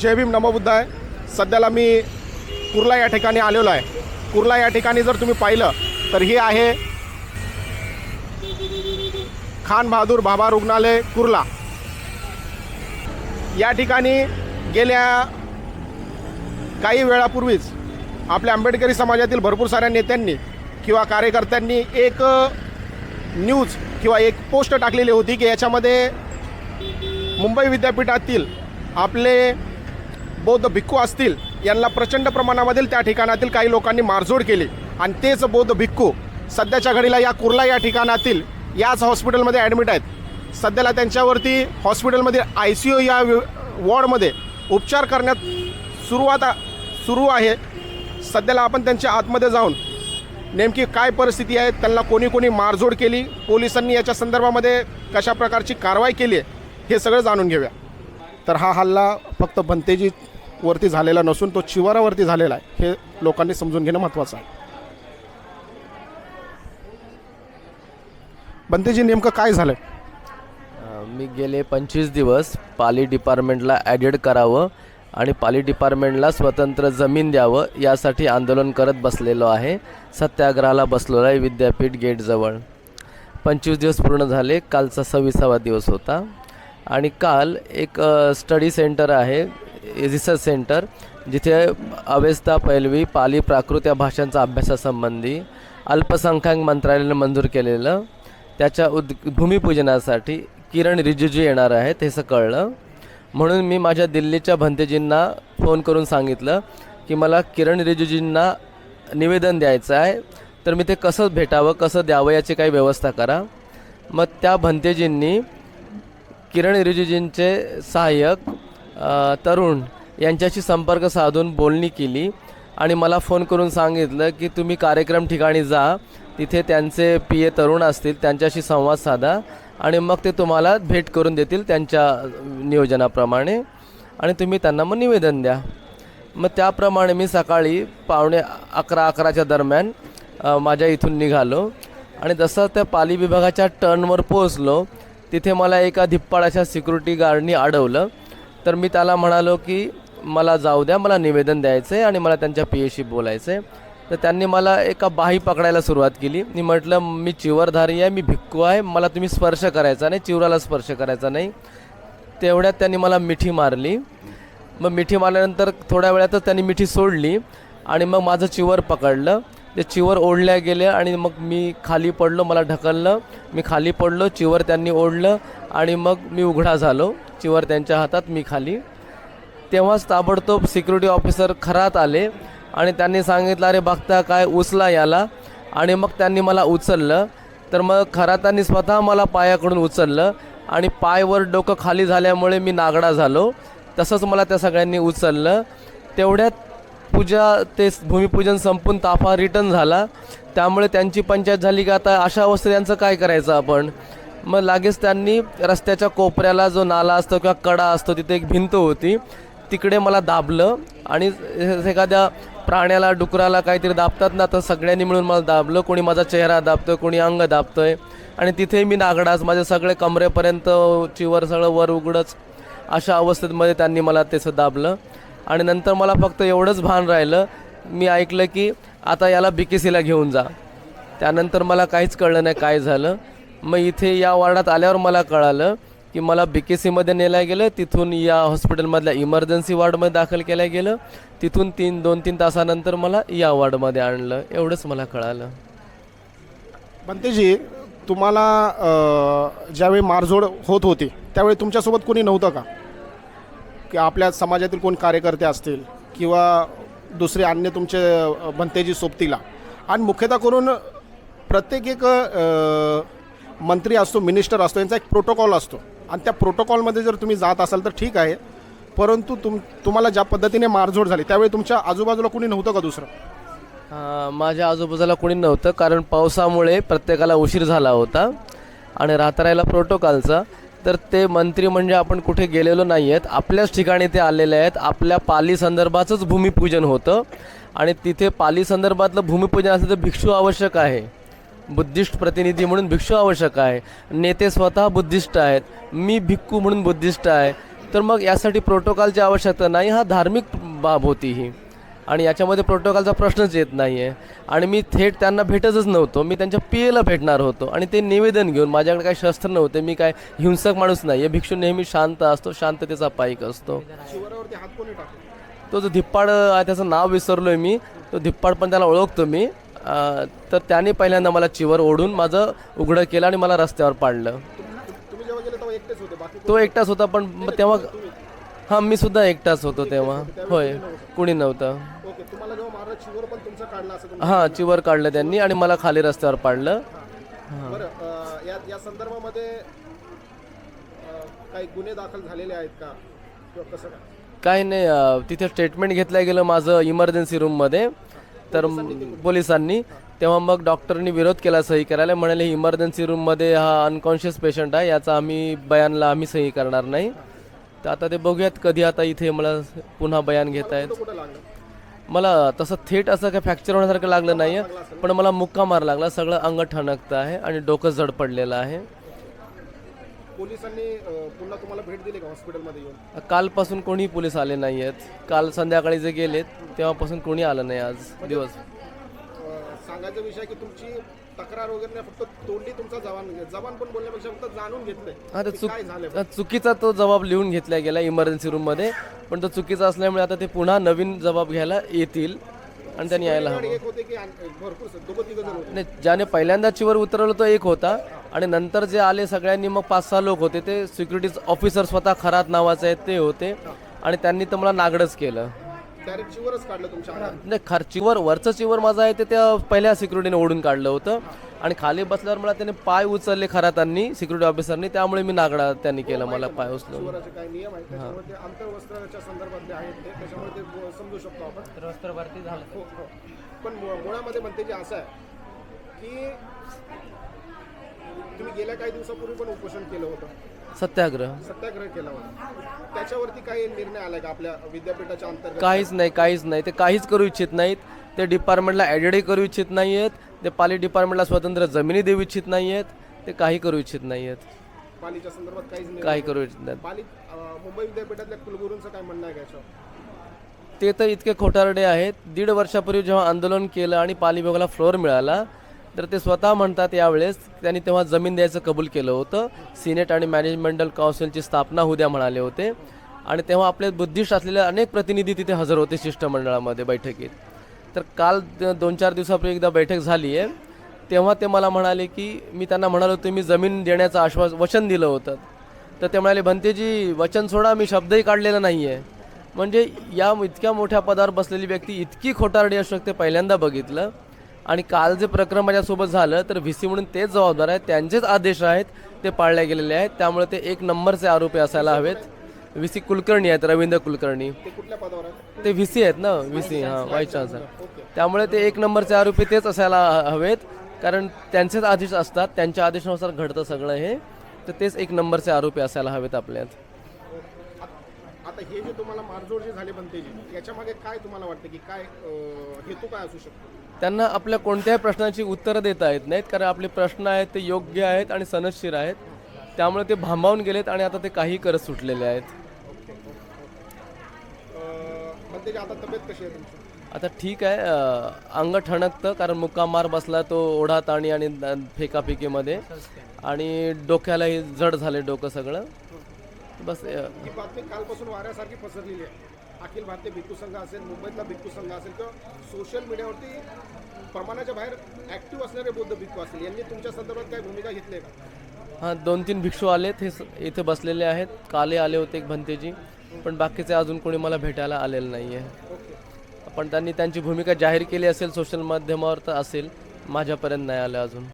जय भीम नमोबुद्ध आहे. सध्याला मी कुर्ला या ठिकाणी आलेलो आहे. कुर्ला या ठिकाणी जर तुम्ही पाहिलं तर हे आहे खान बहादूर बाबा रुग्णालय कुर्ला. या ठिकाणी गेल्या काही वेळापूर्वीच आपल्या आंबेडकरी समाजातील भरपूर साऱ्या नेत्यांनी किंवा कार्यकर्त्यांनी एक न्यूज किंवा एक पोस्ट टाकलेली होती की याच्यामध्ये मुंबई विद्यापीठातील आपले बौद्ध भिक्खू असतील यांना प्रचंड प्रमाणामधील त्या ठिकाणातील काही लोकांनी मारझोड केली. आणि तेच बौद्ध भिक्खू सध्याच्या घडीला या कुर्ला या ठिकाणातील याच हॉस्पिटलमध्ये ॲडमिट आहेत. सध्याला त्यांच्यावरती हॉस्पिटलमध्ये आय सी यू या वॉर्डमध्ये उपचार करण्यात सुरुवात सुरू आहे. सध्याला आपण त्यांच्या आतमध्ये जाऊन नेमकी काय परिस्थिती आहे त्यांना कोणी कोणी मारझोड केली पोलिसांनी याच्या संदर्भामध्ये कशा प्रकारची कारवाई केली आहे हे सगळं जाणून घेऊया. तर हा हल्ला फक्त भंतेजी वरती झालेला नसून तो चिवारावरती झालेला आहे. हे लोकांनी समजून घेणं महत्त्वाचं आहे. बंतेजी नेमकं काय झालं मी गेले पंचवीस दिवस पाली डिपार्टमेंटला ॲडेड करावं आणि पाली डिपार्टमेंटला स्वतंत्र जमीन द्यावं यासाठी आंदोलन करत बसलेलो आहे. सत्याग्रहाला बसलेलो आहे विद्यापीठ गेटजवळ पंचवीस दिवस पूर्ण झाले कालचा सव्वीसावा दिवस होता. आणि काल एक स्टडी सेंटर आहे रिसर्च सेंटर जिथे अवेस्ता पैलवी पाली प्राकृत या भाषांचा अभ्यासासंबंधी अल्पसंख्याक मंत्रालयाने मंजूर केलेलं. त्याच्या उद भूमिपूजनासाठी किरण रिजिजू येणार आहेत हे असं कळलं. म्हणून मी माझ्या दिल्लीच्या भंतेजींना फोन करून सांगितलं की मला किरण रिजिजूंना निवेदन द्यायचं आहे. तर मी ते कसं भेटावं कसं द्यावं याची काही व्यवस्था करा. मग त्या भंतेजींनी किरण रिजिजूंचे सहाय्यक तरुण यांच्याशी संपर्क साधून बोलणी केली आणि मला फोन करून सांगितलं की तुम्ही कार्यक्रम ठिकाणी जा तिथे त्यांचे पी ए तरुण असतील त्यांच्याशी संवाद साधा आणि मग ते तुम्हाला भेट करून देतील त्यांच्या नियोजनाप्रमाणे आणि तुम्ही त्यांना मग निवेदन द्या. मग त्याप्रमाणे मी सकाळी पावणे अकरा अकराच्या दरम्यान माझ्या इथून निघालो आणि जसं त्या पाली विभागाच्या टर्नवर पोहोचलो तिथे मला एका धिप्पाडाच्या सिक्युरिटी गार्डनी अडवलं तर मी त्याला म्हणालो की मला जाऊ द्या मला निवेदन द्यायचं आहे आणि मला त्यांच्या पी एशी बोलायचं आहे तर त्यांनी मला एका बाही पकडायला सुरुवात केली. मी म्हटलं मी चिवरधारी आहे मी भिक्कू आहे मला तुम्ही स्पर्श करायचा नाही चिवराला स्पर्श करायचा नाही. तेवढ्यात त्यांनी मला मिठी मारली. मग मिठी मारल्यानंतर थोड्या वेळातच त्यांनी मिठी सोडली आणि मग माझं चिवर पकडलं. ते चिवर ओढल्या गेले आणि मग मी खाली पडलो मला ढकललं. मी खाली पडलो चिवर त्यांनी ओढलं आणि मग मी उघडा झालो. चिवर त्यांच्या हातात मी खाली. तेव्हाच ताबडतोब सिक्युरिटी ऑफिसर खरात आले आणि त्यांनी सांगितलं अरे बघता काय उचला याला. आणि मग त्यांनी मला उचललं. तर मग खरातांनी स्वतः मला पायाकडून उचललं आणि पायवर डोकं खाली झाल्यामुळे मी नागडा झालो. तसंच मला त्या सगळ्यांनी उचललं. तेवढ्यात पूजा ते भूमिपूजन संपून ताफा रिटर्न झाला. त्यामुळे त्यांची पंचायत झाली की आता अशा अवस्थेत यांचं काय करायचं आपण? मग लागेच त्यांनी रस्त्याच्या कोपऱ्याला जो नाला असतो किंवा कडा असतो तिथे एक भिंत होती. तिकडे मला दाबलं आणि एखाद्या प्राण्याला डुकराला काहीतरी दाबतात ना तर सगळ्यांनी मिळून मला दाबलं. कोणी माझा चेहरा दाबतोय कोणी अंग दाबतोय. आणि तिथे मी नागडाच माझे सगळे कमरेपर्यंत चिवर सगळं वर उघडच अशा अवस्थेमध्ये त्यांनी मला त्याचं दाबलं. आणि नंतर मला फक्त एवढंच भान राहिलं. मी ऐकलं की आता याला बी के सीला घेऊन जा. त्यानंतर मला काहीच कळलं नाही काय झालं. मग इथे या वॉर्डात आल्यावर मला कळालं की मला बी के सीमध्ये नेलं गेलं तिथून या हॉस्पिटलमधल्या इमर्जन्सी वॉर्डमध्ये दाखल केलं गेलं तिथून तीन दोन तीन तासानंतर मला या वॉर्डमध्ये आणलं एवढंच मला कळालं. बंतेजी तुम्हाला ज्यावेळी मारझोड होत होती त्यावेळी तुमच्यासोबत कोणी नव्हतं का? की आपल्या समाजातील कोण कार्यकर्ते असतील किंवा दुसरे अन्य तुमचे अ, भंतेजी सोबतीला? आणि मुख्यतः करून प्रत्येक एक मंत्री असतो मिनिस्टर असतो यांचा एक प्रोटोकॉल असतो. आणि त्या प्रोटोकॉलमध्ये जर तुम्ही जात असाल तर ठीक आहे परंतु तुम तुम्हाला ज्या पद्धतीने मारझोड झाली त्यावेळी तुमच्या आजूबाजूला कोणी नव्हतं का दुसरं? अं, माझ्या आजूबाजूला कोणी नव्हतं कारण पावसामुळे प्रत्येकाला उशीर झाला होता आणि राहता राहिला प्रोटोकॉलचा. तर ते मंत्री म्हणजे आपण कुठे गेलेलो नाही आहेत आपल्याच ठिकाणी ते आलेले आहेत. आपल्या पाली संदर्भाचंच भूमिपूजन होतं. आणि तिथे पाली संदर्भातलं भूमिपूजन असेल तर भिक्षू आवश्यक आहे. बुद्धिस्ट प्रतिनिधी म्हणून भिक्षू आवश्यक आहे. नेते स्वतः बुद्धिस्ट आहेत. मी भिक्खू म्हणून बुद्धिस्ट आहे. तर मग यासाठी प्रोटोकॉलची आवश्यकता नाही हा धार्मिक बाब होती ही. आणि याच्यामध्ये प्रोटोकॉलचा प्रश्नच येत नाही आहे आणि मी थेट त्यांना भेटतच नव्हतो. मी त्यांच्या पियेला भेटणार होतो. आणि ते निवेदन घेऊन माझ्याकडे काही शस्त्र नव्हते. मी काय हिंसक माणूस नाही. आहे भिक्षू नेहमी शांत असतो. शांततेचा पाईक असतो. शिवरावरती तो जो धिप्पाड आहे त्याचं नाव विसरलो आहे मी. तो धिप्पाड पण त्याला ओळखतो मी. तर त्याने पहिल्यांदा मला चिवर ओढून माझं उघडं केलं आणि मला रस्त्यावर पाडलं. तो एकटाच होता पण तेव्हा हां मी सुद्धा एकटाच होतो तेव्हा. होय कुणी नव्हतं. हां चिवर काढलं त्यांनी आणि मला खाली रस्त्यावर पाडलं. या संदर्भामध्ये काही गुन्हे दाखल झालेले आहेत का? काही नाही तिथे स्टेटमेंट घेतलं गेलं माझं इमर्जन्सी रूममध्ये तर पोलिसांनी तेव्हा मग डॉक्टरनी विरोध केला सही करायला. म्हणाले इमर्जन्सी रूममध्ये हा अनकॉन्शियस पेशंट आहे याचा आम्ही बयानला आम्ही सही करणार नाही. तर आता ते बघूयात कधी आता इथे मला पुन्हा बयान घेत आहेत. मला तसं थेट असं काही फ्रॅक्चर होण्यासारखं लागलं नाही आहे पण मला मुक्का मार लागला. सगळं अंग ठणकतं आहे आणि डोकं जड पडलेलं आहे. पोलिसांनी अं, पुन्हा तुम्हाला भेट दिली का हॉस्पिटलमध्ये येऊन? कालपासून कोणी पोलीस आले नाही आहेत. काल संध्याकाळी जे गेलेत तेव्हापासून कोणी आलं नाही आज दिवस. अं, सांगायचा विषय की तुमची तक्रार वगैरे नाही फक्त तोंडी तुमचा जवान जवान पण बोलण्यापेक्षा फक्त जाणून घेतलंय हा तर की चुक काय झालं हा, चुकीचा तो जबाब लिहून घेतला गेला इमर्जन्सी रूममध्ये पण तो चुकीचा असल्यामुळे आता ते पुन्हा नवीन जबाब घ्यायला येतील आणि त्यांनी यायला हवं. एक होते की आण- भरपूर स- दोघं तिघं जण होते? नाही ज्याने पहिल्यांदा चिवर उतरवलं तो एक होता. आणि नंतर जे आले सगळ्यांनी मग पाच सहा लोक होते ते सिक्युरिटी ऑफिसर स्वतः खरात नावाचे आहेत ते होते. आणि त्यांनी तर मला नागडच केलं. डायरेक्ट चिवरच काढलं तुमच्या हातात? नाही खर चिवर वरचं चिवर माझं आहे ते त्या पहिल्या सिक्युरिटीने ओढून काढलं होतं. आणि खाली बसल्यावर मला त्याने पाय उचलले खरातांनी सिक्युरिटी ऑफिसरनी त्यामुळे मी नागडा त्यांनी केलं मला पाय उचलून. चिवराचे काही नियम आहेत त्याच्यामुळे ते आंतरवस्त्राच्या संदर्भातले आहेत ते त्याच्यामुळे ते ब- समजू शकतो आपण. वस्त्रभरती झालं. हो हो. पण मु- मुळामध्ये म्हणते जे असं आहे की तुम्ही गेल्या काही दिवसापूर्वी पण उपोषण केलं होतं. सत्याग्रह. सत्याग्रह केला होता. त्याच्यावरती काही निर्णय आलाय का आपल्या विद्यापीठाच्या अंतर्गत? काहीच नाही काहीच नाही. ते काहीच करू इच्छित नाहीत. ते डिपार्टमेंटला ॲडेडही करू इच्छित नाही आहेत ते पाली डिपार्टमेंटला स्वतंत्र जमिनी देऊ इच्छित नाही आहेत ते काही करू इच्छित नाही आहेत पालीच्या संदर्भात काहीच निर्णय काही करू इच्छित नाहीत. पाली अं, मुंबई विद्यापीठातल्या कुलगुरूंचं काय म्हणणं आहे का याच्यावर ते तर इतके खोटारडे आहेत. दीड वर्षापूर्वी जेव्हा आंदोलन केलं आणि पाली विभागाला फ्लोअर मिळाला तर ते स्वतः म्हणतात यावेळेस त्यांनी तेव्हा जमीन द्यायचं कबूल केलं होतं. सिनेट आणि मॅनेजमेंटल काउन्सिलची स्थापना उद्या म्हणाले होते. आणि तेव्हा आपले बुद्धिस्ट असलेले अनेक प्रतिनिधी तिथे हजर होते शिष्टमंडळामध्ये बैठकीत. तर काल दोन चार दिवसापूर्वी एकदा बैठक झाली आहे तेव्हा ते मला म्हणाले की मी त्यांना म्हणालो तुम्ही जमीन देण्याचं आश्वास वचन दिलं होतं. तर ते म्हणाले भंतेजी वचन सोडा मी शब्दही काढलेला नाही आहे म्हणजे या इतक्या मोठ्या पदावर बसलेली व्यक्ती इतकी खोटारडी असू शकते पहिल्यांदा बघितलं. आणि काल जे प्रकरण माझ्यासोबत झालं तर व्ही सी म्हणून तेच जबाबदार आहेत त्यांचेच आदेश आहेत ते पाळले गेलेले आहेत. त्यामुळे ते एक नंबरचे आरोपी असायला हवेत. व्ही सी कुलकर्णी आहेत रवींद्र कुलकर्णी. ते व्ही सी आहेत? ना? व्ही सी हां व्हाईस चान्सलर त्यामुळे ते एक नंबरचे आरोपी तेच असायला हवेत कारण त्यांचेच आदेश असतात त्यांच्या आदेशानुसार घडतं सगळं हे. तर तेच एक नंबरचे आरोपी असायला हवेत आपल्यात. आत- हे जे तुम्हाला मारझोड जे झाले बनतेजी याच्या मागे काय तुम्हाला वाटतं की काय हेतू काय असू शकतो? त्यांना आपल्या कोणत्याही प्रश्नाची उत्तरं देता येत नाहीत कारण आपले प्रश्न आहेत ते योग्य आहेत आणि सनदशीर आहेत. त्यामुळे ते भांबावून गेलेत आणि आता ते काही करत सुटलेले आहेत. बनतेजी आता तब्येत कशी आहे तुमची? आता ठीक आहे अंग ठणकतं कारण मुक्का मार बसला तो ओढा ताणी आणि फेकाफेकीमध्ये. आणि डोक्यालाही जड झाले डोकं सगळं. बस ही बातमी कालपासून वाऱ्यासारखी पसरलेली आहे. अखिल भारतीय भिक्खू संघ असेल मुंबईतला भिक्खू संघ असेल किंवा सोशल मीडियावरती प्रमाणाच्या बाहेर ऍक्टिव्ह असणारे बौद्ध भिक्खू असतील यांनी तुमच्या संदर्भात काय भूमिका घेतली का? हां दोन तीन भिक्षू आलेत हे इथे बसलेले आहेत. काले आले होते एक भंतेजी पण बाकीचे अजून कोणी मला भेटायला आलेलं नाही आहे पण त्यांनी त्यांची भूमिका जाहीर केली असेल सोशल माध्यमावर तर असेल. माझ्यापर्यंत नाही आलं अजून.